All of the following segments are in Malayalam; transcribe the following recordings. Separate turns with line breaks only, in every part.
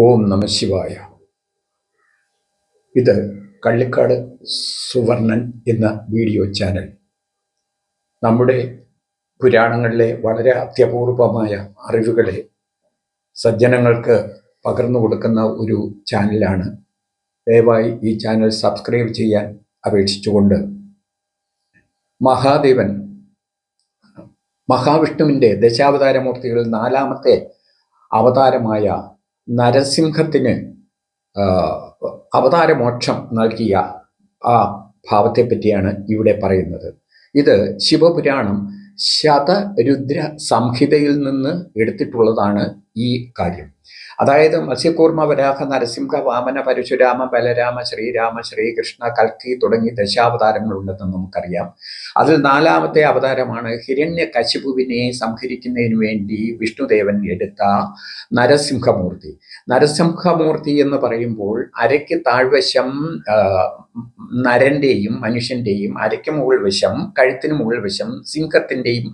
ഓം നമ ശിവായ. ഇത് കള്ളിക്കാട് സുവർണൻ എന്ന വീഡിയോ ചാനൽ. നമ്മുടെ പുരാണങ്ങളിലെ വളരെ അത്യപൂർവമായ അറിവുകളെ സജ്ജനങ്ങൾക്ക് പകർന്നു കൊടുക്കുന്ന ഒരു ചാനലാണ്. ദയവായി ഈ ചാനൽ സബ്സ്ക്രൈബ് ചെയ്യാൻ അപേക്ഷിച്ചുകൊണ്ട്. മഹാദേവൻ മഹാവിഷ്ണുവിന്റെ ദശാവതാരമൂർത്തികളിൽ നാലാമത്തെ അവതാരമായ നരസിംഹത്തിന് അവതാരമോക്ഷം നൽകിയ ആ ഭാവത്തെ പറ്റിയാണ് ഇവിടെ പറയുന്നത്. ഇത് ശിവപുരാണം ശതരുദ്ര സംഹിതയിൽ നിന്ന് എടുത്തിട്ടുള്ളതാണ് ഈ കാര്യം. അതായത് മത്സ്യകൂർമ്മ വരാഹ നരസിംഹ വാമന പരശുരാമ ബലരാമ ശ്രീരാമ ശ്രീകൃഷ്ണ കൽക്കി തുടങ്ങി ദശാവതാരങ്ങളുണ്ടെന്ന് നമുക്കറിയാം. അതിൽ നാലാമത്തെ അവതാരമാണ് ഹിരണ്യ കശിപുവിനെ സംഹരിക്കുന്നതിന് വേണ്ടി വിഷ്ണുദേവൻ എടുത്ത നരസിംഹമൂർത്തി. നരസിംഹമൂർത്തി എന്ന് പറയുമ്പോൾ അരയ്ക്ക് താഴ്വശം നരന്റെയും മനുഷ്യന്റെയും അരയ്ക്ക് മുകൾ വശം കഴുത്തിന് മുകൾ വശം സിംഹത്തിന്റെയും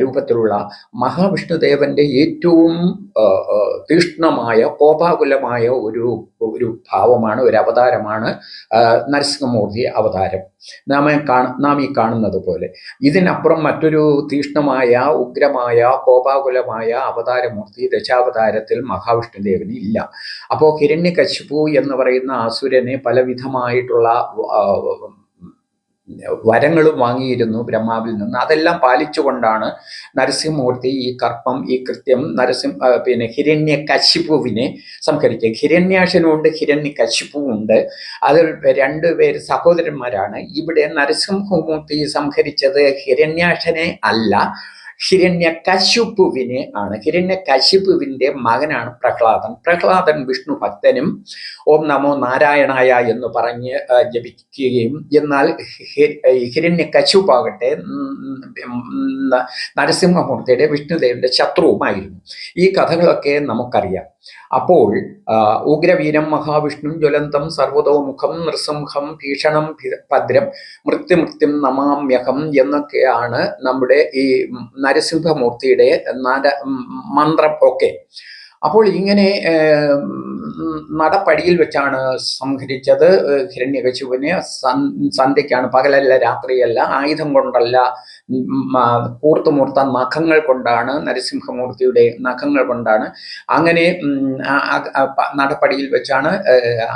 രൂപത്തിലുള്ള മഹാവിഷ്ണുദേവന്റെ ഏറ്റവും തീഷ്ണമായ കോപാകുലമായ ഒരു ഒരു ഭാവമാണ് ഒരു അവതാരമാണ് നരസിംഹമൂർത്തി അവതാരം. നാം നാം ഈ കാണുന്നത് പോലെ. ഇതിനപ്പുറം മറ്റൊരു തീഷ്ണമായ ഉഗ്രമായ കോപാകുലമായ അവതാരമൂർത്തി ദശാവതാരത്തിൽ മഹാവിഷ്ണുദേവന് ഇല്ല. അപ്പോൾ ഹിരണ്യകശിപു എന്ന് പറയുന്ന അസുരനെ പലവിധമായിട്ടുള്ള വരങ്ങളും വാങ്ങിയിരുന്നു ബ്രഹ്മാവിൽ നിന്ന്. അതെല്ലാം പാലിച്ചുകൊണ്ടാണ് നരസിംഹമൂർത്തി ഈ കർപ്പം ഈ കൃത്യം നരസിംഹ പിന്നെ ഹിരണ്യ കശിപ്പുവിനെ സംഹരിക്കുക. ഹിരണ്യാക്ഷനുണ്ട് ഹിരണ്യ കശിപ്പുവുണ്ട് അതിൽ രണ്ട് പേര് സഹോദരന്മാരാണ്. ഇവിടെ നരസിംഹമൂർത്തി സംഹരിച്ചത് ഹിരണ്യാക്ഷനെ അല്ല ഹിരണ്യ കശുപ്പുവിനെ ആണ്. ഹിരണ്യ മകനാണ് പ്രഹ്ലാദൻ. പ്രഹ്ലാദൻ വിഷ്ണു ഭക്തനും ഓം നമോ നാരായണായ എന്ന് പറഞ്ഞ് ജപിക്കുകയും എന്നാൽ ഹിരണ്യ കശുപ്പാകട്ടെ നരസിംഹമൂർത്തിയുടെ വിഷ്ണുദേവന്റെ ശത്രുവുമായിരുന്നു. ഈ കഥകളൊക്കെ നമുക്കറിയാം. അപ്പോൾ ഉഗ്രവീരം മഹാവിഷ്ണു ജ്വലന്തം സർവതോമുഖം നൃസിംഹം ഭീഷണം ഭദ്രം മൃത്യുമൃത്യം നമാമ്യഹം എന്നൊക്കെയാണ് നമ്മുടെ ഈ നരസിംഹമൂർത്തിയുടെ നര മന്ത്രം ഒക്കെ. അപ്പോൾ ഇങ്ങനെ നടപ്പടിയിൽ വെച്ചാണ് സംഹരിച്ചത്. ഹിരണ്യകശുവിനെ സന്ധ്യയ്ക്കാണ് പകലല്ല രാത്രിയല്ല ആയുധം കൊണ്ടല്ല കൂർത്തുമൂർത്ത നഖങ്ങൾ കൊണ്ടാണ് നരസിംഹമൂർത്തിയുടെ നഖങ്ങൾ കൊണ്ടാണ്. അങ്ങനെ നടപ്പടിയിൽ വെച്ചാണ്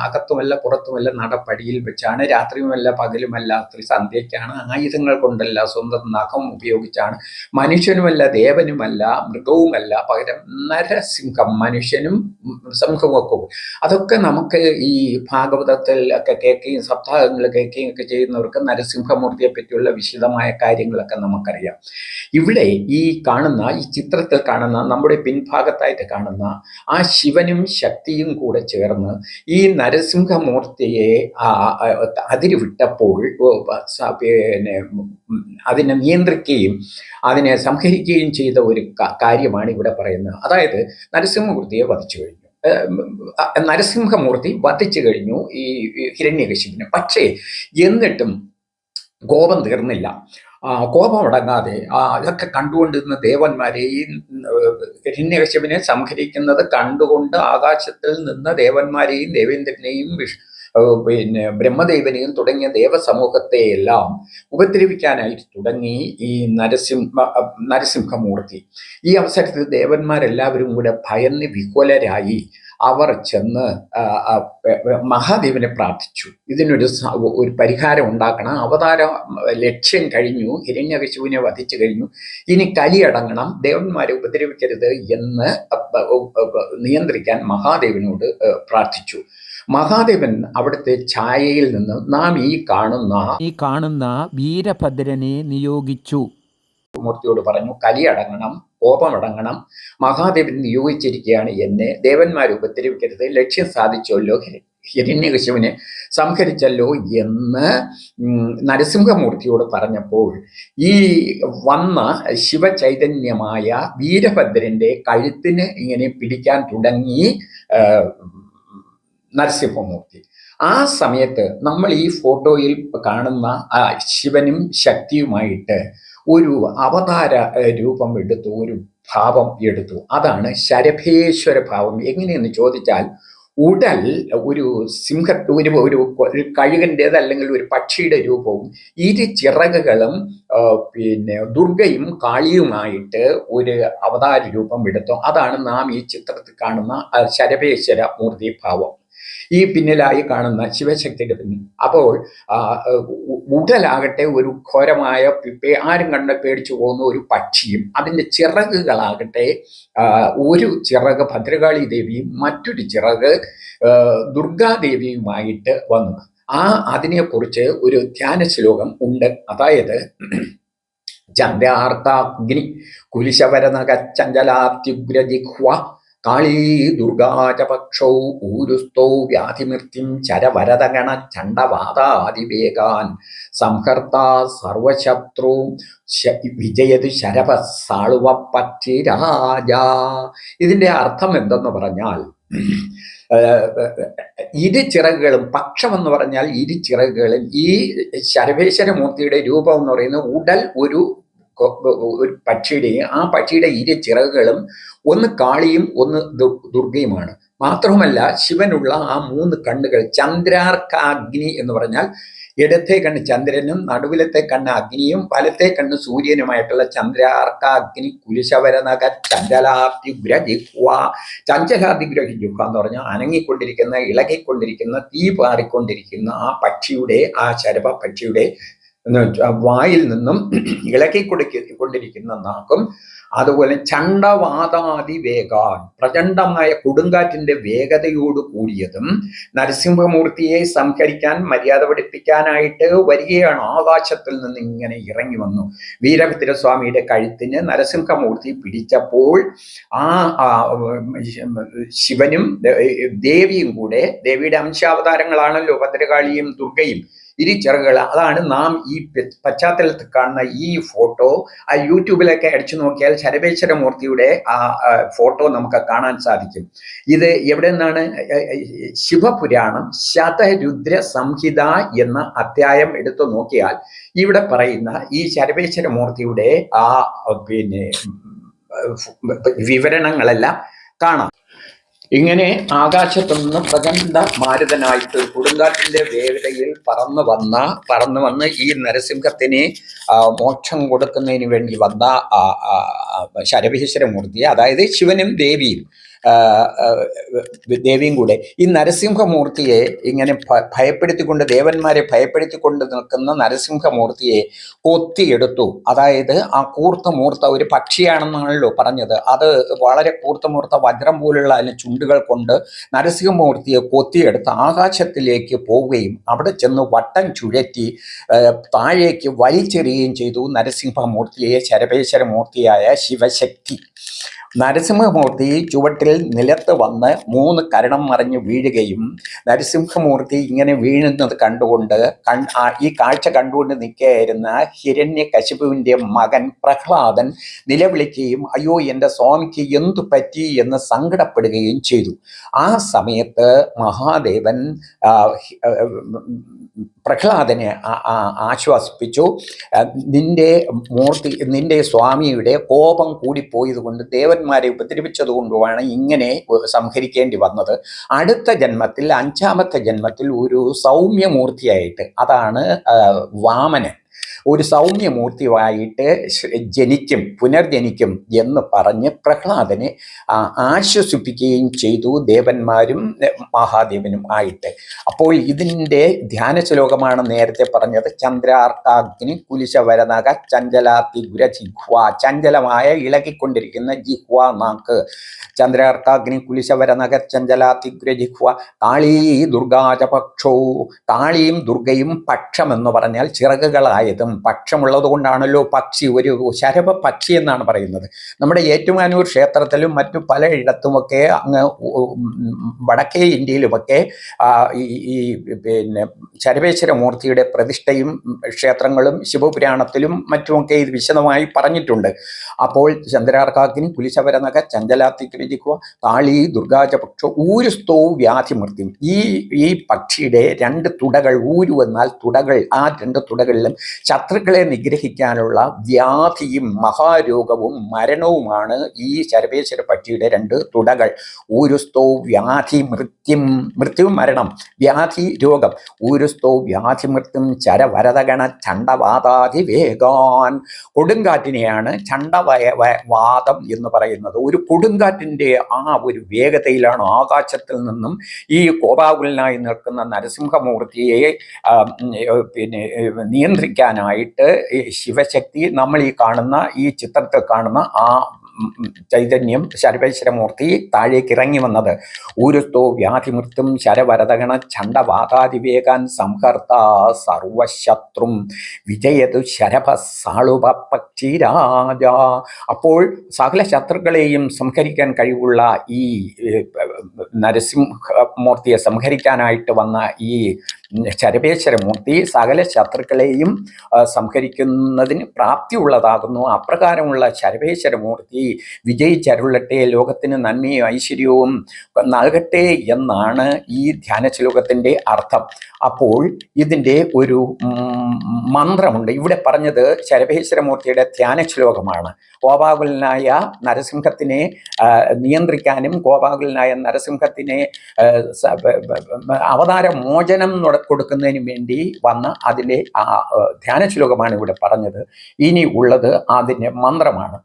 അകത്തുമല്ല പുറത്തുമല്ല നടപ്പടിയിൽ വെച്ചാണ് രാത്രിയുമല്ല പകലുമല്ല രാത്രി സന്ധ്യയ്ക്കാണ് ആയുധങ്ങൾ കൊണ്ടല്ല സ്വന്തം നഖം ഉപയോഗിച്ചാണ്. മനുഷ്യനുമല്ല ദേവനുമല്ല മൃഗവുമല്ല പകരം നരസിംഹം മനുഷ്യനും ഒക്കെ അതൊക്കെ നമുക്ക് ഈ ഭാഗവതത്തിൽ ഒക്കെ കേൾക്കുകയും സപ്താഹങ്ങൾ കേൾക്കുകയും ഒക്കെ ചെയ്യുന്നവർക്ക് നരസിംഹമൂർത്തിയെ പറ്റിയുള്ള വിശദമായ കാര്യങ്ങളൊക്കെ നമുക്കറിയാം. ഇവിടെ ഈ കാണുന്ന ഈ ചിത്രത്തിൽ കാണുന്ന നമ്മുടെ പിൻഭാഗത്തായിട്ട് കാണുന്ന ആ ശിവനും ശക്തിയും കൂടെ ചേർന്ന് ഈ നരസിംഹമൂർത്തിയെ അതിരുവിട്ടപ്പോൾ പിന്നെ അതിനെ നിയന്ത്രിക്കുകയും അതിനെ സംഹരിക്കുകയും ചെയ്ത ഒരു കാര്യമാണ് ഇവിടെ പറയുന്നത്. അതായത് നരസിംഹമൂർത്തിയെ വധിച്ചു കഴിഞ്ഞു നരസിംഹമൂർത്തി വധിച്ചു കഴിഞ്ഞു ഈ ഹിരണ്യകശിപിനെ പക്ഷേ എന്നിട്ടും കോപം തീർന്നില്ല. കോപം അടങ്ങാതെ അതൊക്കെ കണ്ടുകൊണ്ടിരുന്ന ദേവന്മാരെ ഈ ഹിരണ്യകശിപിനെ സംഹരിക്കുന്നത് കണ്ടുകൊണ്ട് ആകാശത്തിൽ നിന്ന് ദേവന്മാരെയും ദേവേന്ദ്രനെയും വിഷ് ഏർ, പിന്നെ ബ്രഹ്മദേവനെയും തുടങ്ങിയ ദേവസമൂഹത്തെയെല്ലാം ഉപദ്രവിക്കാനായിട്ട് തുടങ്ങി ഈ നരസിംഹ നരസിംഹമൂർത്തി. ഈ അവസരത്തിൽ ദേവന്മാരെല്ലാവരും കൂടെ ഭയന്ന് വിഹ്വലരായി. അവർ ചെന്ന് മഹാദേവനെ പ്രാർത്ഥിച്ചു. ഇതിനൊരു ഒരു പരിഹാരം ഉണ്ടാക്കണം. അവതാര ലക്ഷ്യം കഴിഞ്ഞു. ഹിരണ്യകശുവിനെ വധിച്ചു കഴിഞ്ഞു. ഇനി കലിയടങ്ങണം ദേവന്മാരെ ഉപദ്രവിക്കരുത് എന്ന് നിയന്ത്രിക്കാൻ മഹാദേവനോട് പ്രാർത്ഥിച്ചു. മഹാദേവൻ അവിടുത്തെ ഛായയിൽ നിന്ന് നാം ഈ കാണുന്ന
ഈ കാണുന്ന വീരഭദ്രനെ നിയോഗിച്ചു.
മൂർത്തിയോട് പറഞ്ഞു കലിയടങ്ങണം കോപമടങ്ങണം മഹാദേവൻ നിയോഗിച്ചിരിക്കുകയാണ് എന്നെ ദേവന്മാർ ഉപദ്രവിക്കരുത് ലക്ഷ്യം സാധിച്ചല്ലോ ഹിര- ഹിരണ്യകശുവിനെ സംഹരിച്ചല്ലോ എന്ന് നരസിംഹമൂർത്തിയോട് പറഞ്ഞപ്പോൾ ഈ വന്ന ശിവചൈതന്യമായ വീരഭദ്രന്റെ കഴുത്തിന് ഇങ്ങനെ പിടിക്കാൻ തുടങ്ങി നരസിംഹമൂർത്തി. ആ സമയത്ത് നമ്മൾ ഈ ഫോട്ടോയിൽ കാണുന്ന ആ ശിവനും ശക്തിയുമായിട്ട് ഒരു അവതാര രൂപം എടുത്തു ഒരു ഭാവം എടുത്തു. അതാണ് ശരഭേശ്വര ഭാവം. എങ്ങനെയെന്ന് ചോദിച്ചാൽ ഉടൽ ഒരു സിംഹ ഒരു ഒരു കഴുകന്റേത് അല്ലെങ്കിൽ ഒരു പക്ഷിയുടെ രൂപവും ഇരു ചിറകുകളും പിന്നെ ദുർഗയും കാളിയുമായിട്ട് ഒരു അവതാര രൂപം എടുത്തു. അതാണ് നാം ഈ ചിത്രത്തിൽ കാണുന്ന ശരഭേശ്വര മൂർത്തി ഭാവം. ഈ പിന്നിലായി കാണുന്ന ശിവശക്തിയുടെ പിന്നിൽ. അപ്പോൾ ഉടലാകട്ടെ ഒരു ഘോരമായ ആരും കണ്ട പേടിച്ചു പോകുന്ന ഒരു പക്ഷിയും അതിന്റെ ചിറകുകളാകട്ടെ ഒരു ചിറക് ഭദ്രകാളി ദേവിയും മറ്റൊരു ചിറക് ദുർഗാദേവിയുമായിട്ട് വന്നു. ആ അതിനെക്കുറിച്ച് ഒരു ധ്യാന ശ്ലോകം ഉണ്ട്. അതായത് ചന്ദ്രാർത്താഗ്നി കുലിശവരനക ചഞ്ചലാത്യുഗ്രജിഹ്വ കാളീ ദുർഗാചപക്ഷൗ ഊരുസ്തൗ വ്യാധിമൃത്യും ചരവരതഗണ ചണ്ഡവാദാതിവേഗാൻ സംഹർത്താ സർവശത്രു വിജയത് ശരഭ സാളുവ രാജ. ഇതിന്റെ അർത്ഥം എന്തെന്ന് പറഞ്ഞാൽ ഇരു ചിറകുകളും പക്ഷം എന്ന് പറഞ്ഞാൽ ഇരു ചിറകുകളും ഈ ശരവേശ്വരമൂർത്തിയുടെ രൂപം എന്ന് പറയുന്നത് ഉടൽ ഒരു ഒരു പക്ഷിയുടെയും ആ പക്ഷിയുടെ ഇരു ചിറകുകളും ഒന്ന് കാളിയും ഒന്ന് ദുർഗയുമാണ് മാത്രവുമല്ല ശിവനുള്ള ആ മൂന്ന് കണ്ണുകൾ ചന്ദ്രാർക്കാഗ്നി എന്ന് പറഞ്ഞാൽ ഇടത്തെ കണ്ണ് ചന്ദ്രനും നടുവിലത്തെ കണ്ണ് അഗ്നിയും വലത്തെ കണ്ണ് സൂര്യനുമായിട്ടുള്ള ചന്ദ്രാർക്കാഗ്നി കുലിശവരനക ചഞ്ചലാതിഗ്ര ജിഹ്വ ചഞ്ചലാതിഗ്ര ജിഹ്വ എന്ന് പറഞ്ഞാൽ അനങ്ങിക്കൊണ്ടിരിക്കുന്ന ഇളകിക്കൊണ്ടിരിക്കുന്ന തീ പാറിക്കൊണ്ടിരിക്കുന്ന ആ പക്ഷിയുടെ ആ ശരഭ പക്ഷിയുടെ വായിൽ നിന്നും ഇളക്കി കൊടുക്ക കൊണ്ടിരിക്കുന്ന നാക്കും അതുപോലെ ചണ്ടവാതാതി വേഗാൻ പ്രചണ്ഡമായ കൊടുങ്കാറ്റിന്റെ വേഗതയോട് കൂടിയതും നരസിംഹമൂർത്തിയെ സംഹരിക്കാൻ മര്യാദ പഠിപ്പിക്കാനായിട്ട് വരികയാണ്. ആകാശത്തിൽ നിന്ന് ഇങ്ങനെ ഇറങ്ങി വന്നു. വീരഭദ്രസ്വാമിയുടെ കഴുത്തിന് നരസിംഹമൂർത്തി പിടിച്ചപ്പോൾ ആ ആ, ശിവനും ദേവിയും കൂടെ ദേവിയുടെ അംശാവതാരങ്ങളാണല്ലോ ഭദ്രകാളിയും ദുർഗയും ഇരു ചിറകുകൾ അതാണ് നാം ഈ പശ്ചാത്തലത്തിൽ കാണുന്ന ഈ ഫോട്ടോ ആ യൂട്യൂബിലൊക്കെ അടിച്ചു നോക്കിയാൽ ശരവേശ്വരമൂർത്തിയുടെ ആ ഫോട്ടോ നമുക്ക് കാണാൻ സാധിക്കും ഇത് എവിടെ നിന്നാണ് ശിവപുരാണം ശതരുദ്ര സംഹിത എന്ന അധ്യായം എടുത്തു നോക്കിയാൽ ഇവിടെ പറയുന്ന ഈ ശരവേശ്വരമൂർത്തിയുടെ ആ പിന്നെ വിവരണങ്ങളെല്ലാം കാണാം ഇങ്ങനെ ആകാശത്തു നിന്ന് പ്രചണ്ഡ മാരുതനായിട്ട് കൊടുങ്കാറ്റിന്റെ വേഗതയിൽ പറന്നു വന്ന പറന്നു വന്ന് ഈ നരസിംഹത്തിന് മോക്ഷം കൊടുക്കുന്നതിന് വേണ്ടി വന്ന ശരഭീശ്വരമൂർത്തി അതായത് ശിവനും ദേവിയും ദേവിയും കൂടെ. ഈ നരസിംഹമൂർത്തിയെ ഇങ്ങനെ ഭയപ്പെടുത്തിക്കൊണ്ട് ദേവന്മാരെ ഭയപ്പെടുത്തിക്കൊണ്ട് നിൽക്കുന്ന നരസിംഹമൂർത്തിയെ കൊത്തിയെടുത്തു. അതായത് ആ കൂർത്ത മൂർത്ത ഒരു പക്ഷിയാണെന്നാണല്ലോ പറഞ്ഞത്. അത് വളരെ കൂർത്ത മൂർത്ത വജ്രം പോലുള്ള അതിന് ചുണ്ടുകൾ കൊണ്ട് നരസിംഹമൂർത്തിയെ കൊത്തിയെടുത്ത് ആകാശത്തിലേക്ക് പോവുകയും അവിടെ ചെന്ന് വട്ടം ചുഴറ്റി താഴേക്ക് വലിച്ചെറിയുകയും ചെയ്തു നരസിംഹമൂർത്തിയെ ശരപേശ്വര മൂർത്തിയായ ശിവശക്തി. നരസിംഹമൂർത്തി ചുവട്ടിൽ നിലത്ത് വന്ന് മൂന്ന് കരണം മറിഞ്ഞ് വീഴുകയും നരസിംഹമൂർത്തി ഇങ്ങനെ വീഴുന്നത് കണ്ടുകൊണ്ട് കൺ ഈ കാഴ്ച കണ്ടുകൊണ്ട് നിൽക്കുകയായിരുന്ന ഹിരണ്യ കശിപുവിന്റെ മകൻ പ്രഹ്ലാദൻ നിലവിളിക്കുകയും അയ്യോ എന്റെ സ്വാമിക്ക് എന്തു പറ്റി? എന്ന് സങ്കടപ്പെടുകയും ചെയ്തു. ആ സമയത്ത് മഹാദേവൻ പ്രഹ്ലാദനെ ആശ്വസിപ്പിച്ചു. നിന്റെ മൂർത്തി നിന്റെ സ്വാമിയുടെ കോപം കൂടിപ്പോയത് കൊണ്ട് ദേവന്മാരെ ഉപദ്രവിച്ചത് കൊണ്ടുമാണ് ഇങ്ങനെ സംഹരിക്കേണ്ടി വന്നത്. അടുത്ത ജന്മത്തിൽ അഞ്ചാമത്തെ ജന്മത്തിൽ ഒരു സൗമ്യമൂർത്തിയായിട്ട് അതാണ് വാമനൻ. ഒരു സൗമ്യമൂർത്തിയായിട്ട് ജനിക്കും പുനർജനിക്കും എന്ന് പറഞ്ഞ് പ്രഹ്ലാദനെ ആശ്വസിപ്പിക്കുകയും ചെയ്തു ദേവന്മാരും മഹാദേവനും ആയിട്ട്. അപ്പോൾ ഇതിന്റെ ധ്യാന ശ്ലോകമാണ് നേരത്തെ പറഞ്ഞത്. ചന്ദ്രാർക്കാഗ്നി കുലിശവരനക ചഞ്ചലാത്തി ഗുര ജിഹ്വ ചഞ്ചലമായ ഇളകിക്കൊണ്ടിരിക്കുന്ന ജിഹ്വ നാക്ക്. ചന്ദ്രാർക്കാഗ്നി കുലിശവരനക ചഞ്ചലാത്തി ഗുര ജിഹ്വ കാളീ ദുർഗാചപക്ഷോ. കാളിയും ദുർഗയും പക്ഷമെന്ന് പറഞ്ഞാൽ ചിറകുകളായതും പക്ഷമുള്ളത് കൊണ്ടാണല്ലോ പക്ഷി ഒരു ശരഭ പക്ഷി എന്നാണ് പറയുന്നത്. നമ്മുടെ ഏറ്റുമാനൂർ ക്ഷേത്രത്തിലും മറ്റു പലയിടത്തുമൊക്കെ അങ്ങ് വടക്കേ ഇന്ത്യയിലുമൊക്കെ ഈ പിന്നെ ശരവേശ്വര മൂർത്തിയുടെ പ്രതിഷ്ഠയും ക്ഷേത്രങ്ങളും ശിവപുരാണത്തിലും മറ്റുമൊക്കെ ഇത് വിശദമായി പറഞ്ഞിട്ടുണ്ട്. അപ്പോൾ ചന്ദ്രാർക്കാക്കിനി പുലിശവരനക ചഞ്ചലാത്തിക്കുരിജിക്കുക താളി ദുർഗാചപക്ഷ ഊരുസ്തോ വ്യാധിമൃത്യം. ഈ ഈ പക്ഷിയുടെ രണ്ട് തുടകൾ ഊരു എന്നാൽ തുടകൾ ആ രണ്ട് തുടകളിലും ശത്രുക്കളെ നിഗ്രഹിക്കാനുള്ള വ്യാധിയും മഹാരോഗവും മരണവുമാണ് ഈ ശരവേശ്വര പക്ഷിയുടെ രണ്ട് തുടകൾ. ഊരുസ്തോ വ്യാധി മൃത്യും മൃത്യു മരണം വ്യാധി രോഗം. ഊരുസ്തോ വ്യാധി മൃത്യും ചരവരതഗണ ചണ്ടവാതാതി വേഗാൻ കൊടുങ്കാറ്റിനെയാണ് ചണ്ടവയ വാദം എന്ന് പറയുന്നത്. ഒരു കൊടുങ്കാറ്റിന്റെ ആ ഒരു വേഗതയിലാണ് ആകാശത്തിൽ നിന്നും ഈ കോപാകുലനായി നിൽക്കുന്ന നരസിംഹമൂർത്തിയെ പിന്നെ ഏ, ഈ ശിവശക്തി നമ്മൾ ഈ കാണുന്ന ഈ ചിത്രത്തിൽ കാണുന്ന ആ ചൈതന്യം ശരവേശ്വരമൂർത്തി താഴേക്ക് ഇറങ്ങി വന്നത്. ഊരുസ്തോ വ്യാധിമൃത്യും ശരവരതഗണ ചണ്ടവാതാതിവേകാൻ സംഹർത്ത സർവശത്രും വിജയതു ശരഭ സാളുപ പക്ഷിരാജ അപ്പോൾ സകല ശത്രുക്കളെയും സംഹരിക്കാൻ കഴിവുള്ള ഈ നരസിംഹമൂർത്തിയെ സംഹരിക്കാനായിട്ട് വന്ന ഈ ശരഭേശ്വരമൂർത്തി സകല ശത്രുക്കളെയും സംഹരിക്കുന്നതിന് പ്രാപ്തിയുള്ളതാകുന്നു. അപ്രകാരമുള്ള ശരഭേശ്വരമൂർത്തി വിജയിച്ചരുളട്ടെ ലോകത്തിന് നന്മയും ഐശ്വര്യവും നൽകട്ടെ എന്നാണ് ഈ ധ്യാന ശ്ലോകത്തിന്റെ അർത്ഥം. അപ്പോൾ ഇതിന്റെ ഒരു മന്ത്രമുണ്ട്. ഇവിടെ പറഞ്ഞത് ശരഭേശ്വരമൂർത്തിയുടെ ധ്യാന ശ്ലോകമാണ് കോപാകുലനായ നരസിംഹത്തിനെ നിയന്ത്രിക്കാനും കോപാകുലനായ നരസിംഹത്തിനെ അവതാര മോചനം കൊടുക്കുന്നതിന് വേണ്ടി വന്ന അതിന്റെ ധ്യാന ശ്ലോകമാണ് ഇവിടെ പറഞ്ഞത്. ഇനി ഉള്ളത് അതിന്റെ മന്ത്രമാണ്.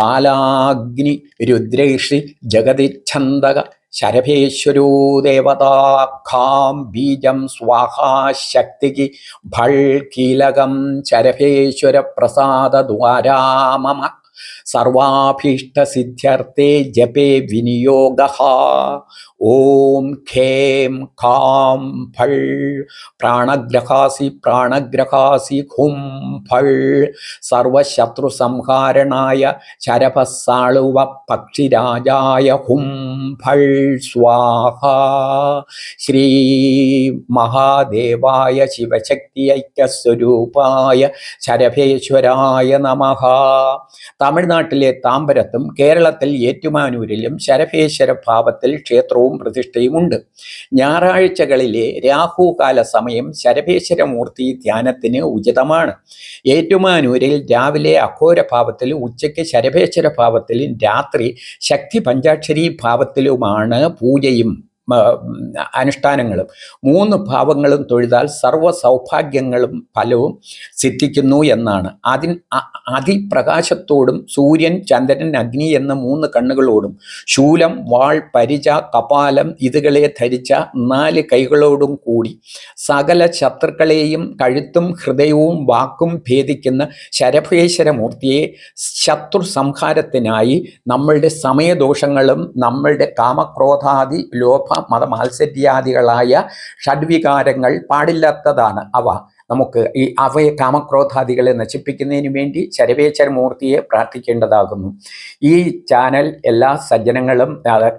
കാലാഗ്നി രുദ്രൈഷി ജഗതിച്ഛന്തക ശരഭേശ്വരോ ദേവതാഖാം ബീജം സ്വാഹാ ശക്തിക്ക് ഭൾ കീലകം ശരഭേശ്വര പ്രസാദ ദ്വാരാമമ സർവാഭീഷ്ടസിദ്ധ്യർത്ഥേ ജപേ വിനിയോഗ. ഓം ഖേം ഖാം ഫൾ പ്രാണഗ്രഹാസി പ്രാണഗ്രഹാസി ഹും ഫൾ സർവശത്രു സംഹാരണായ ശരഭസാളുവ പക്ഷിരാജായ ഹും ഫൾ സ്വാഹ ശ്രീ മഹാദേവായ ശിവശക്തി ഐക്യസ്വരൂപായ ശരഭേശ്വരായ നമ. തമിഴ്നാട്ടിലെ താമ്പരത്തും കേരളത്തിൽ ഏറ്റുമാനൂരിലും ശരഭേശ്വര ഭാവത്തിൽ ക്ഷേത്രവും പ്രതിഷ്ഠയുമുണ്ട്. ഞായറാഴ്ചകളിലെ രാഹുകാല സമയം ശരഭേശ്വരമൂർത്തി ധ്യാനത്തിന് ഉചിതമാണ്. ഏറ്റുമാനൂരിൽ രാവിലെ അഘോര ഭാവത്തിലും ഉച്ചയ്ക്ക് ശരഭേശ്വര ഭാവത്തിൽ രാത്രി ശക്തി പഞ്ചാക്ഷരി ഭാവത്തിലുമാണ് പൂജയും. അനുഷ്ഠാനങ്ങളും മൂന്ന് ഭാവങ്ങളും തൊഴുതാൽ സർവ സൗഭാഗ്യങ്ങളും ഫലവും സിദ്ധിക്കുന്നു എന്നാണ്. അതിൻ അതിപ്രകാശത്തോടും സൂര്യൻ ചന്ദ്രൻ അഗ്നി എന്ന മൂന്ന് കണ്ണുകളോടും ശൂലം വാൾ പരിച കപാലം ഇതുകളെ ധരിച്ച നാല് കൈകളോടും കൂടി സകല ശത്രുക്കളെയും കഴുത്തും ഹൃദയവും വാക്കും ഭേദിക്കുന്ന ശരഭേശ്വരമൂർത്തിയെ ശത്രു സംഹാരത്തിനായി നമ്മളുടെ സമയദോഷങ്ങളും നമ്മളുടെ കാമക്രോധാദി ലോഭ മതമാത്സര്യാദികളായ ഷഡ്വികാരങ്ങൾ പാടില്ലാത്തതാണ് അവ. നമുക്ക് ഈ അവയെ കാമക്രോധാദികളെ നശിപ്പിക്കുന്നതിന് വേണ്ടി ശരവേശ്വരമൂർത്തിയെ പ്രാർത്ഥിക്കേണ്ടതാകുന്നു. ഈ ചാനൽ എല്ലാ സജ്ജനങ്ങളും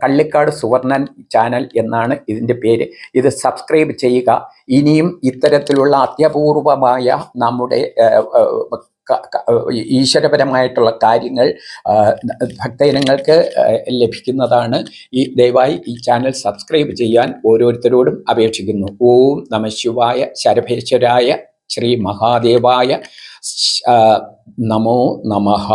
കള്ളിക്കാട് സുവർണൻ ചാനൽ എന്നാണ് ഇതിന്റെ പേര്. ഇത് സബ്സ്ക്രൈബ് ചെയ്യുക. ഇനിയും ഇത്തരത്തിലുള്ള അത്യപൂർവമായ നമ്മുടെ ഈശ്വരപരമായിട്ടുള്ള കാര്യങ്ങൾ ഭക്തജനങ്ങൾക്ക് ലഭിക്കുന്നതാണ്. ഈ ദയവായി ഈ ചാനൽ സബ്സ്ക്രൈബ് ചെയ്യാൻ ഓരോരുത്തരോടും അപേക്ഷിക്കുന്നു. ഓം നമശിവായ ശരഭേശ്വരായ ശ്രീ മഹാദേവായ നമോ നമഃ.